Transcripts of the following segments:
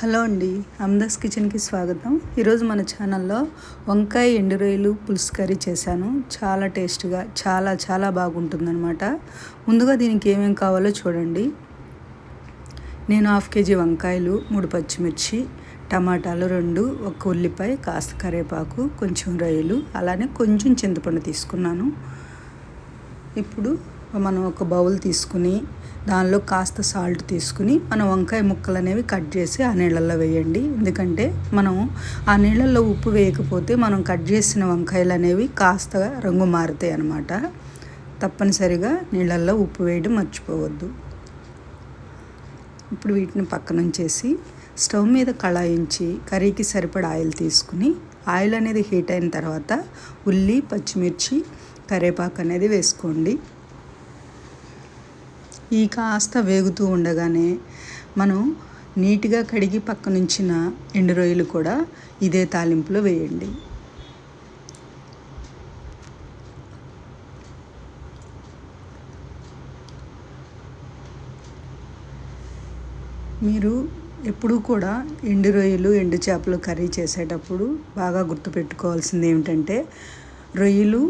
Hello అండి అమ్దాస్ కిచెన్కి స్వాగతం. ఈరోజు మన ఛానల్లో వంకాయ ఎండు రొయ్యలు పులుసు కర్రీ చేశాను. చాలా టేస్ట్గా చాలా చాలా బాగుంటుందన్నమాట. ముందుగా దీనికి ఏమేమి కావాలో చూడండి. నేను హాఫ్ కేజీ వంకాయలు మూడు పచ్చిమిర్చి టమాటాలు రెండు ఒక ఉల్లిపాయ కాస్త కరివేపాకు కొంచెం రొయ్యలు అలానే కొంచెం చింతపండు తీసుకున్నాను. ఇప్పుడు మనం ఒక బౌల్ తీసుకుని దానిలో కాస్త సాల్ట్ తీసుకుని మనం వంకాయ ముక్కలు అనేవి కట్ చేసి ఆ నీళ్ళల్లో వేయండి. ఎందుకంటే మనం ఆ నీళ్ళల్లో ఉప్పు వేయకపోతే మనం కట్ చేసిన వంకాయలు అనేవి కాస్త రంగు మారుతాయి అన్నమాట. తప్పనిసరిగా నీళ్ళల్లో ఉప్పు వేయడం మర్చిపోవద్దు. ఇప్పుడు వీటిని పక్కన చేసి స్టవ్ మీద కళాయించి కర్రీకి సరిపడ ఆయిల్ తీసుకుని ఆయిల్ అనేది హీట్ అయిన తర్వాత ఉల్లి పచ్చిమిర్చి కరివేపాకు అనేది వేసుకోండి. ఈ కాస్త వేగుతూ ఉండగానే మనం నీట్గా కడిగి పక్కనుంచిన ఎండు రొయ్యలు కూడా ఇదే తాలింపులో వేయండి. మీరు ఎప్పుడూ కూడా ఎండు రొయ్యలు ఎండు చేపలు కర్రీ చేసేటప్పుడు బాగా గుర్తుపెట్టుకోవాల్సింది ఏమిటంటే రొయ్యలు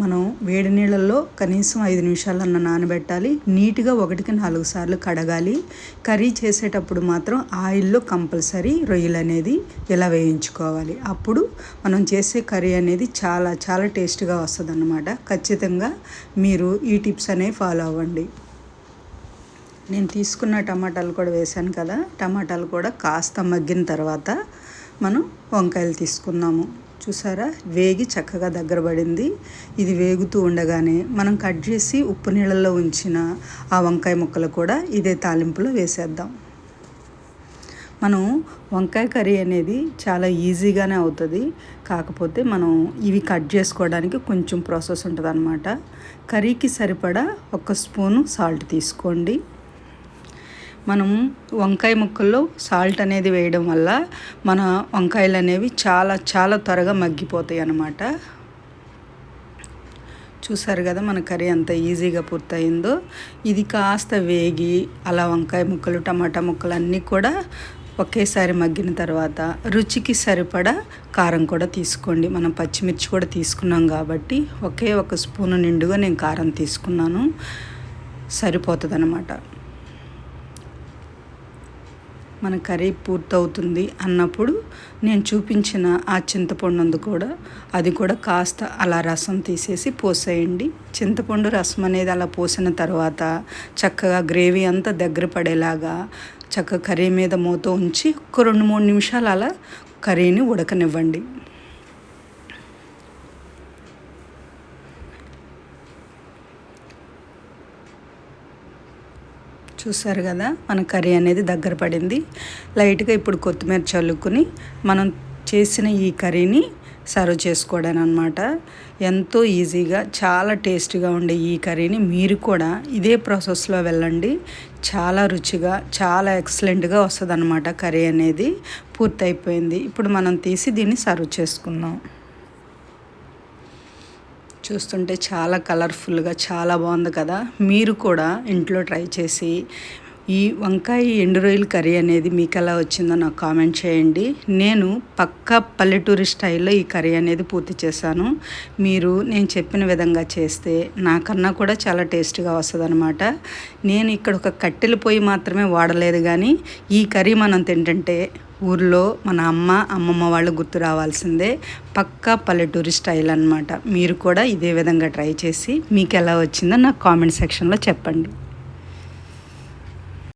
మనం వేడి నీళ్ళల్లో కనీసం ఐదు నిమిషాలన్న నానబెట్టాలి. నీట్గా ఒకటికి నాలుగు సార్లు కడగాలి. కర్రీ చేసేటప్పుడు మాత్రం ఆయిల్లో కంపల్సరీ రొయ్యలు అనేది ఇలా వేయించుకోవాలి? అప్పుడు మనం చేసే కర్రీ అనేది చాలా చాలా టేస్ట్గా వస్తుంది అన్నమాట ఖచ్చితంగా మీరు ఈ టిప్స్ అనేవి ఫాలో అవ్వండి. నేను తీసుకున్న టమాటాలు కూడా వేశాను కదా. టమాటాలు కూడా కాస్త మగ్గిన తర్వాత మనం వంకాయలు తీసుకున్నాము చూసారా? వేగి చక్కగా దగ్గర పడింది. ఇది వేగుతూ ఉండగానే మనం కట్ చేసి ఉప్పు నీళ్ళల్లో ఉంచిన ఆ వంకాయ ముక్కలు కూడా ఇదే తాలింపులో వేసేద్దాం. మనం వంకాయ కర్రీ అనేది చాలా ఈజీగానే అవుతుంది. కాకపోతే మనం ఇవి కట్ చేసుకోవడానికి కొంచెం ప్రాసెస్ ఉంటుంది అనమాట కర్రీకి సరిపడా ఒక స్పూను సాల్ట్ తీసుకోండి. మనం వంకాయ ముక్కల్లో సాల్ట్ అనేది వేయడం వల్ల మన వంకాయలు అనేవి చాలా చాలా త్వరగా మగ్గిపోతాయి అన్నమాట. చూసారు కదా మన కర్రీ అంత ఈజీగా పూర్తయిందో. ఇది కాస్త వేగి అలా వంకాయ ముక్కలు టమాటా ముక్కలు అన్నీ కూడా ఒకేసారి మగ్గిన తర్వాత రుచికి సరిపడా కారం కూడా తీసుకోండి. మనం పచ్చిమిర్చి కూడా తీసుకున్నాం కాబట్టి ఒకే ఒక స్పూను నిండుగా నేను కారం తీసుకున్నాను. సరిపోతుంది అన్నమాట మన కర్రీ పూర్తవుతుంది అన్నప్పుడు నేను చూపించిన ఆ చింతపండు కూడా అది కూడా కాస్త అలా రసం తీసేసి పోసేయండి. చింతపండు రసం అనేది అలా పోసిన తర్వాత చక్కగా గ్రేవీ అంతా దగ్గర పడేలాగా చక్కగా కర్రీ మీద మూత ఉంచి ఒక రెండు మూడు నిమిషాలు అలా కర్రీని ఉడకనివ్వండి. చూసారు కదా మన కర్రీ అనేది దగ్గర పడింది. లైట్గా ఇప్పుడు కొత్తిమీర చల్లుకుని మనం చేసిన ఈ కర్రీని సర్వ్ చేసుకోవడం అనమాట ఎంతో ఈజీగా చాలా టేస్టీగా ఉండే ఈ కర్రీని మీరు కూడా ఇదే ప్రాసెస్లో వెళ్ళండి. చాలా రుచిగా చాలా ఎక్సలెంట్గా వస్తుంది అనమాట కర్రీ అనేది. పూర్తయిపోయింది. ఇప్పుడు మనం తీసి దీన్ని సర్వ్ చేసుకుందాం. చూస్తుంటే చాలా కలర్ఫుల్గా చాలా బాగుంది కదా. మీరు కూడా ఇంట్లో ట్రై చేసి ఈ వంకాయ ఎండు రొయ్యల కర్రీ అనేది మీకు ఎలా వచ్చిందో నాకు కామెంట్ చేయండి. నేను పక్కా పల్లెటూరి స్టైల్లో ఈ కర్రీ అనేది పూర్తి చేశాను. మీరు నేను చెప్పిన విధంగా చేస్తే నాకన్నా కూడా చాలా టేస్ట్గా వస్తుంది అనమాట నేను ఇక్కడ ఒక కట్టెల పొయ్యి మాత్రమే వాడలేదు కానీ ఈ కర్రీ మనం తింటుంటే ఊర్లో మన అమ్మ అమ్మమ్మ వాళ్ళు గుర్తు రావాల్సిందే. పక్కా పల్లెటూరి స్టైల్ అనమాట మీరు కూడా ఇదే విధంగా ట్రై చేసి మీకు ఎలా వచ్చిందో నాకు కామెంట్ సెక్షన్లో చెప్పండి.